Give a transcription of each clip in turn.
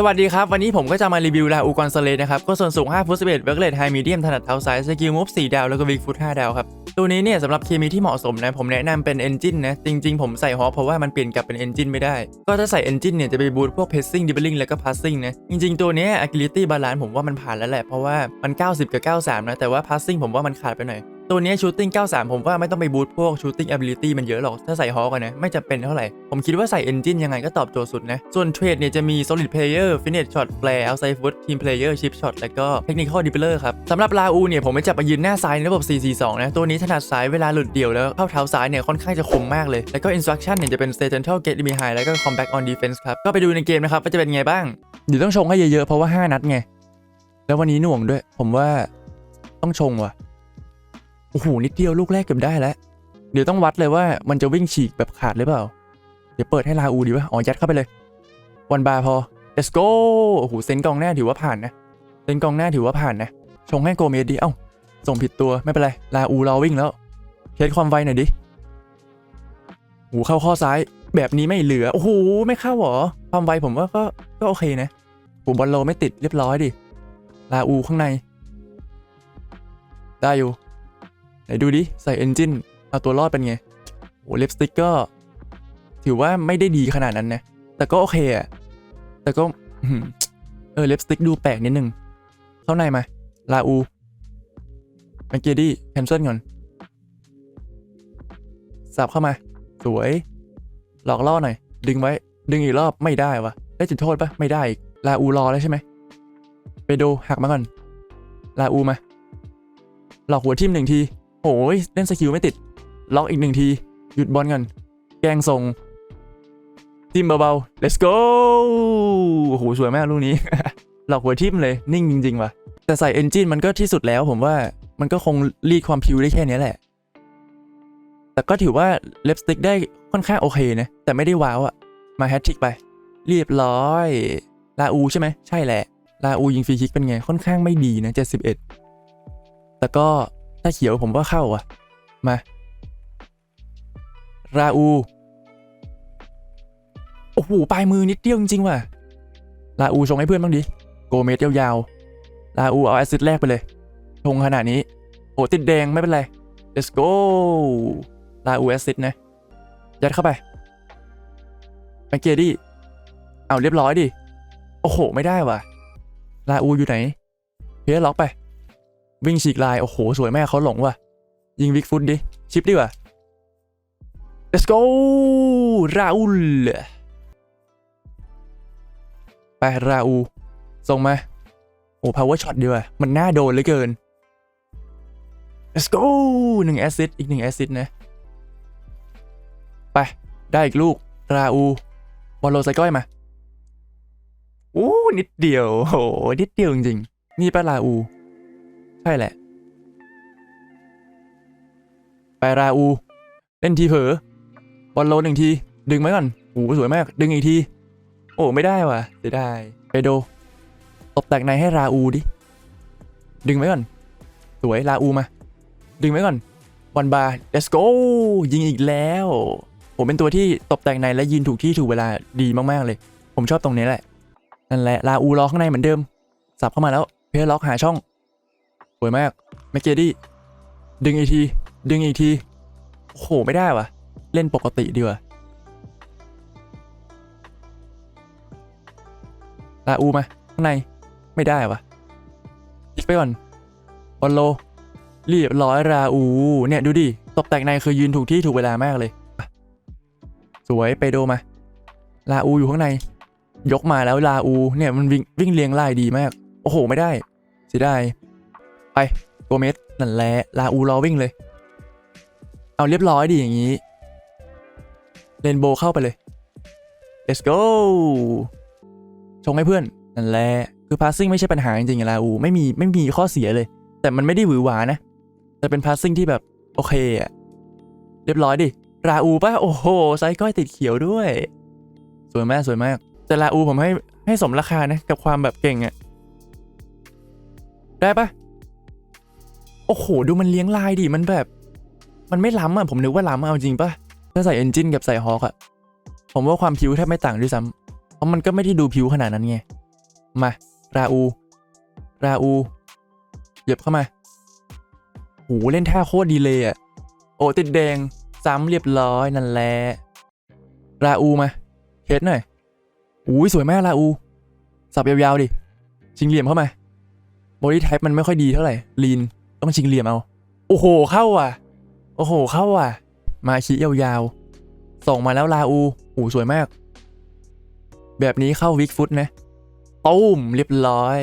สวัสดีครับ วันนี้ผมก็จะมารีวิวลาอูกอนซเลนะครับ ก็ส่วนสูง5ฟุต11เวกเลตไฮมีเดียมถนัดเท้าซ้ายสกิลมูฟ4ดาว แล้วก็วิกฟุต5ดาวครับ ตัวนี้เนี่ยสำหรับเคมีที่เหมาะสมนะ ผมแนะนำเป็นเอนจินนะ จริงๆ ผมใส่ฮอเพราะว่ามันเปลี่ยนกลับเป็นเอนจินไม่ได้ ก็ถ้าใส่เอนจินเนี่ยจะไปบูตพวกเพสซิ่งดิบลิงแล้วก็พาสซิ่งนะ จริงๆ ตัวนี้อ g กิลิตี้บาลานผมว่ามันผ่านแล้วแหละเพราะว่ามัน 90 กับ 93 นะแต่ว่าพาสซิ่งผมว่ามันขาดไปหน่อย ตัวนี้ชูตติ้ง93 ผมว่าไม่ต้องไปบูตพวกชูตติ้ง ability มันเยอะหรอก ถ้าใส่ฮอกันนะ ไม่จำเป็นเท่าไหร่ ผมคิดว่าใส่ engine ยังไงก็ตอบโจทย์สุดนะ ส่วนเทรดเนี่ยจะมี solid player finish shot flare outside foot team player chip shot แล้วก็ technical developer ครับสำหรับลาอูเนี่ยผมไม่จับมายืนหน้าซ้ายในระบบ 442 นะ ตัวนี้ถนัดซ้ายเวลาหลุดเดี่ยวแล้วเข้าเท้าซ้ายเนี่ยค่อนข้างจะคมมากเลย แล้วก็ instruction เนี่ยจะเป็น stay gentle get behind แล้วก็ comeback on defense ครับก็ไปดูในเกมนะครับว่าจะเป็นไงบ้างเดี๋ยวต้องชงให้เยอะๆเพราะว่า 5 นัดไงแล้ววันนี้หน่วงด้วย ผมว่าต้องชงว่ะ โอ้โหนิดเดียวลูกแรกเก็บได้แล้ว เดี๋ยวต้องวัดเลยว่ามันจะวิ่งฉีกแบบขาดหรือเปล่า เดี๋ยวเปิดให้ลาอูดีวะอ๋อยัดเข้าไปเลยวันบาพอ let's go โอ้โหเซนกองหน้าถือว่าผ่านนะเซนกองหน้าถือว่าผ่านนะชงให้โกเมดีเอ้าส่งผิดตัวไม่เป็นไรลาอูรอวิ่งแล้วเทสความไวหน่อยดิโอ้โหเข้าข้อซ้ายแบบนี้ไม่เหลือ โอ้โห ไม่เข้าหรอ ความไวผมว่าก็ก็โอเคนะผมบอลโลไม่ติดเรียบร้อยดิ ลาอูข้างใน ได้อยู่ ไหนดูดิ ใส่เอนจินเอาตัวรอดเป็นไงโอ้ลิปสติกก็ถือว่าไม่ได้ดีขนาดนั้นนะ แต่ก็โอเคอะแต่ก็อื้ออเออลิปสติกดูแปลกนิดนึง เข้าในมา ลาอูแมกเกดี้แคนเซิลก่อนสับเข้ามา สวย หลอกล่อหน่อย ดึงไว้ ดึงอีกรอบไม่ได้วะได้จุดโทษปะไม่ได้อีกลาอูรอแล้วใช่ไหมไปดูหักมาก่อน ลาอูมา หลอกหัวทิ่มหนึ่งที ยเล่นสกิลไม่ติด ล็อกอีกหนึ่งที หยุดบอลกัน แกงส่งทิมเบาๆ let's go โอ้โห สวยมากลูกนี้ หลอกหัวทิ่มเลย นิ่งจริง ๆ ว่ะ แต่ใส่เอนจินมันก็ที่สุดแล้วผมว่า มันก็คงรีดความพิวได้แค่นี้แหละ แต่ก็ถือว่าเล็บสติกได้ค่อนข้างโอเคนะ แต่ไม่ได้ว้าวอะมาแฮตทริกไป เรียบร้อย ลาอูใช่ไหม ใช่แหละ ลาอูยิงฟรีคิกเป็นไง ค่อนข้างไม่ดีนะ 71 แต่ก็ ถ้าเขียวผมว่าเข้าอะ มา ราอู โอ้โห ปลายมือนิดเดียวจริง ๆ ว่ะลาอูชงให้เพื่อนบ้างดิ โกเมสยาวๆลาอูเอาแอซิสต์แรกไปเลยชงขนาดนี้ โอ้ติดแดงไม่เป็นไร let's go ลาอูแอซิสต์นะ ยัดเข้าไปแมกเกดี้เอาเรียบร้อยดิ โอ้โห ไม่ได้ว่ะ ลาอูอยู่ไหน เพลล็อกไป วิ่งฉีกลาย โอ้โห สวยแม่เขาหลงว่ะ ยิงวิกฟุตดิ ชิปดีกว่า let's go ราอูลไปราอู ส่งมา โอ้ power shot ดีกว่า มันน่าโดนเหลือเกิน let's go หนึ่งแอสซิสอีกหนึ่งแอสซิสนะ ไป ได้อีกลูก ราอู บอลโลไซก้อยมาโอ้นิดเดียวโหนิดเดียวจริงๆนี่ปะราอู ใช่แหละ ไปราอู เล่นทีเผลอบอลโลหนึ่งที ดึงไว้ก่อนโอ้สวยมาก ดึงอีกที โอ้ ไม่ได้ว่ะเสียดายไปโดตบแตกในให้ราอูดิ ดึงไว้ก่อน สวยราอูมา ดึงไว้ก่อนบอลบาร์ let's go ยิงอีกแล้ว ผมเป็นตัวที่ตบแต่งในและยินถูกที่ถูกเวลาดีมาก ๆ เลย ผมชอบตรงนี้แหละ นั่นแหละลาอูรอข้างในเหมือนเดิม สับเข้ามาแล้ว เพลล็อกหาช่อง สวยมากแมกเกดี้ดึงอีกที ดึงอีกที โอ้โห ไม่ได้วะเล่นปกติดีกว่าลาอูมา ข้างในไม่ได้วะยิกไปก่อนบอลโลเรียบร้อยราอูเนี่ยดูดิตบแต่งในคือยืนถูกที่ถูกเวลามากเลย สวยไปโดมาลาอูอยู่ข้างใน ยกมาแล้วลาอูเนี่ยมันวิ่งวิ่งเรียงไล่ดีมาก โอ้โห ไม่ได้เสียดาย ไปโกเมสนั่นแหละลาอูรอวิ่งเลย เอาเรียบร้อยดีอย่างนี้เรนโบ์เข้าไปเลย let's go ชงให้เพื่อนนั่นแหละคือ passing ไม่ใช่ปัญหาจริงๆลาอูไม่มีไม่มีข้อเสียเลย แต่มันไม่ได้หวือหวานะ แต่เป็น passing ที่แบบโอเคอะเรียบร้อยดิราอูป่ะโอ้โหไซก้อยติดเขียวด้วย สวยมากสวยมาก แต่ราอูผมให้ให้สมราคานะกับความแบบเก่งอะได้ปะ โอ้โห ดูมันเลี้ยงลายดิมันแบบ มันไม่ล้ำอะผมนึกว่าล้ำเอาจริงปะถ้าใส่เอนจินกับใส่ฮอคอะผมว่าความผิวแทบไม่ต่างด้วยซ้ำเพราะมันก็ไม่ได้ดูผิวขนาดนั้นไง มา ราอู ราอูเหยียบเข้ามาโหเล่นท่าโคตรดีเลยอะโอ้ติดแดงซ้ำเรียบร้อยนั่นแหละราอูมาเฮดหน่อยอุ้ยสวยมากราอูสับยาวๆดิชิงเหลี่ยมเข้ามาบอดี้ไทป์มันไม่ค่อยดีเท่าไหร่ลีน ต้องชิงเหลี่ยมเอา โอ้โหเข้าว่ะ โอ้โหเข้าว่ะ มาชี้ยาวๆ ส่งมาแล้วลาอูโอ้สวยมาก แบบนี้เข้าวิกฟุตนะตุ้มเรียบร้อย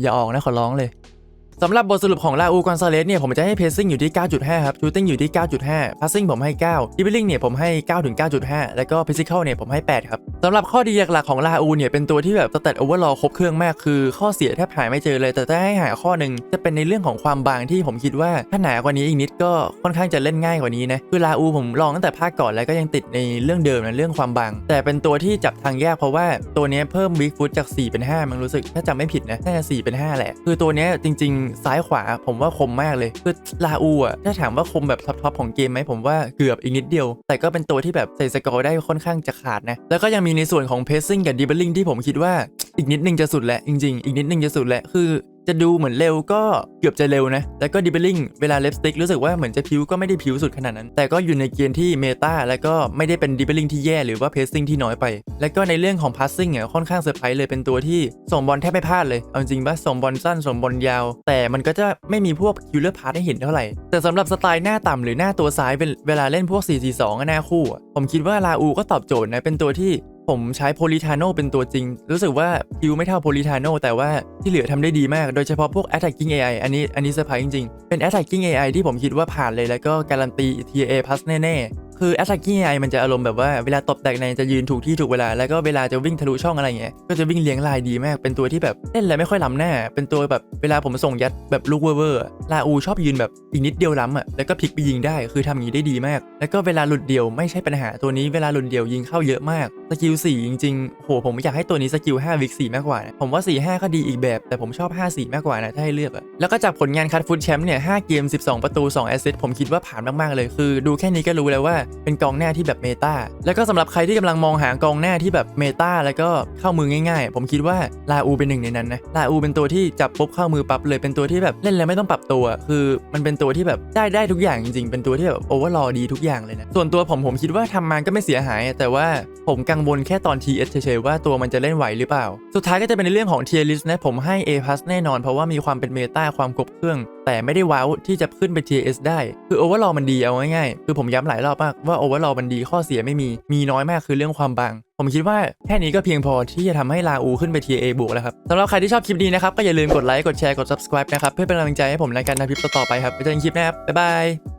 อย่าออกนะขอร้องเลย สำหรับบทสรุปของลาอูกอนซาเลสเนี่ยผมจะให้เพซซิ่งอยู่ที่ 9.5 ครับชูตติ้งอยู่ที่ 9.5พัสซิ่งผมให้9ดิบิลลิงเนี่ยผมให้ 9 ถึง 9.5 แล้วก็ฟิสิกอลเนี่ยผมให้ 8 ครับสำหรับข้อดีหลักๆของลาอูเนี่ยเป็นตัวที่แบบสเตตโอเวอร์ลครบเครื่องมากคือ ข้อเสียแทบหาไม่เจอเลย แต่ถ้าให้หาข้อหนึ่งจะเป็นในเรื่องของความบางที่ผมคิดว่าถ้าหนากว่านี้อีกนิดก็ค่อนข้างจะเล่นง่ายกว่านี้นะคือลาอูผมลองตั้งแต่ภาคก่อนแล้วก็ยังติดในเรื่องเดิมนะเรื่องความบาง แต่เป็นตัวที่จับทางยากเพราะว่าตัวนี้เพิ่มบิ๊กฟุตจาก4เป็น5มันรู้สึกถ้าจำไม่ผิดนะน่าจะ4เป็น5แหละคือตัวนี้จริงซ้ายขวาผมว่าคมมากเลยคือลาอูอะถ้าถามว่าคมแบบท็อปๆของเกมไหมผมว่าเกือบอีกนิดเดียว แต่ก็เป็นตัวที่แบบใส่สกอร์ได้ค่อนข้างจะขาดนะ แล้วก็ยังมีในส่วนของเพซซิ่งกับดิบเบิลลิงที่ผมคิดว่าอีกนิดนึงจะสุดแหละจริงๆ อีกนิดนึงจะสุดแหละคือ จะดูเหมือนเร็วก็เกือบจะเร็วนะ แล้วก็ดิบเบิลลิงเวลาเลฟสติกรู้สึกว่าเหมือนจะพิวก็ไม่ได้พิวสุดขนาดนั้น แต่ก็อยู่ในเกณฑ์ที่เมตาแล้วก็ไม่ได้เป็นดิบเบิลลิงที่แย่หรือว่าเพซซิ่งที่น้อยไป แล้วก็ในเรื่องของพาสซิ่งอะค่อนข้างเซอร์ไพรส์เลยเป็นตัวที่ส่งบอลแทบไม่พลาดเลย เอาจริงป่ะส่งบอลสั้นส่งบอลยาว แต่มันก็จะไม่มีพวกคิวเลอร์พาสให้เห็นเท่าไหร่ แต่สำหรับสไตล์หน้าต่ำหรือหน้าตัวซ้ายเป็นเวลาเล่นพวก 4-4-2หน้าคู่ ผมคิดว่าลาอูก็ตอบโจทย์นะเป็นตัวที่ ผมใช้โพลิทาโนเป็นตัวจริง รู้สึกว่าคิวไม่เท่าโพลิทาโนแต่ว่าที่เหลือทำได้ดีมาก โดยเฉพาะพวก attacking AI อันนี้อันนี้เซอร์ไพรส์จริงๆ เป็น attacking AI ที่ผมคิดว่าผ่านเลยแล้วก็การันตี TA plus แน่ๆ คือ attacking AI มันจะอารมณ์แบบว่าเวลาตบแตกในจะยืนถูกที่ถูกเวลา แล้วก็เวลาจะวิ่งทะลุช่องอะไรเงี้ยก็จะวิ่งเลี้ยงลายดีมาก เป็นตัวที่แบบเล่นอะไรไม่ค่อยล้ำหน้า เป็นตัวแบบเวลาผมส่งยัดแบบลูกเวอร์ลาอูชอบยืนแบบอีกนิดเดียวล้ำอะแล้วก็พลิกไปยิงได้ คือทำอย่างนี้ได้ดีมาก แล้วก็เวลาหลุดเดี่ยวไม่ใช่ปัญหาตัวนี้เวลาหลุดเดี่ยวยิงเข้าเยอะมาก สกิล4จริงๆโหผมอยากให้ตัวนี้สกิล5วิก4มากกว่านะผมว่า 4 5 ก็ดีอีกแบบ แต่ผมชอบ 5 4 มากกว่านะ ถ้าให้เลือกอะแล้วก็จากผลงานคัดฟุตแชมป์เนี่ย5เกม 12 ประตู 2 แอสซิสต์ผมคิดว่าผ่านมาก ๆ เลย คือดูแค่นี้ก็รู้แล้วว่าเป็นกองหน้าที่แบบเมตาแล้วก็สำหรับใครที่กำลังมองหากองหน้าที่แบบเมตาแล้วก็เข้ามือง่าย ๆ ผมคิดว่าลาอูเป็นหนึ่งในนั้นนะลาอูเป็นตัวที่จับปุ๊บเข้ามือปั๊บเลยเป็นตัวที่แบบเล่นแล้วไม่ต้องปรับตัว คือมันเป็นตัวที่แบบได้ได้ทุกอย่างจริงๆ เป็นตัวที่แบบโอเวอร์ลดีทุกอย่างเลยนะส่วนตัวผมผมคิดว่าทำมาก็ไม่เสียหาย แต่ว่าผมกังวลแค่ตอน TS เฉยๆว่าตัวมันจะเล่นไหวหรือเปล่า สุดท้ายก็จะเป็นในเรื่องของ tier list นะผมให้ A+ แน่นอนเพราะว่ามีความเป็นเมตาความครบเครื่อง แต่ไม่ได้ว้าวที่จะขึ้นไป TS ได้ คือโอเวอร์ลมันดีเอาง่ายๆ คือผมย้ำหลายรอบมากว่าโอเวอร์ลมันดีข้อเสียไม่มี มีน้อยมากคือเรื่องความบางผมคิดว่าแค่นี้ก็เพียงพอที่จะทำให้ลาอูขึ้นไป T A บวกแล้วครับสำหรับใครที่ชอบคลิปนี้นะครับ ก็อย่าลืมกดไลค์ กดแชร์ กด subscribe นะครับ เพื่อเป็นกำลังใจให้ผมในการทำคลิปต่อๆไปครับไว้เจอกันคลิปหน้าครับ บ๊ายบาย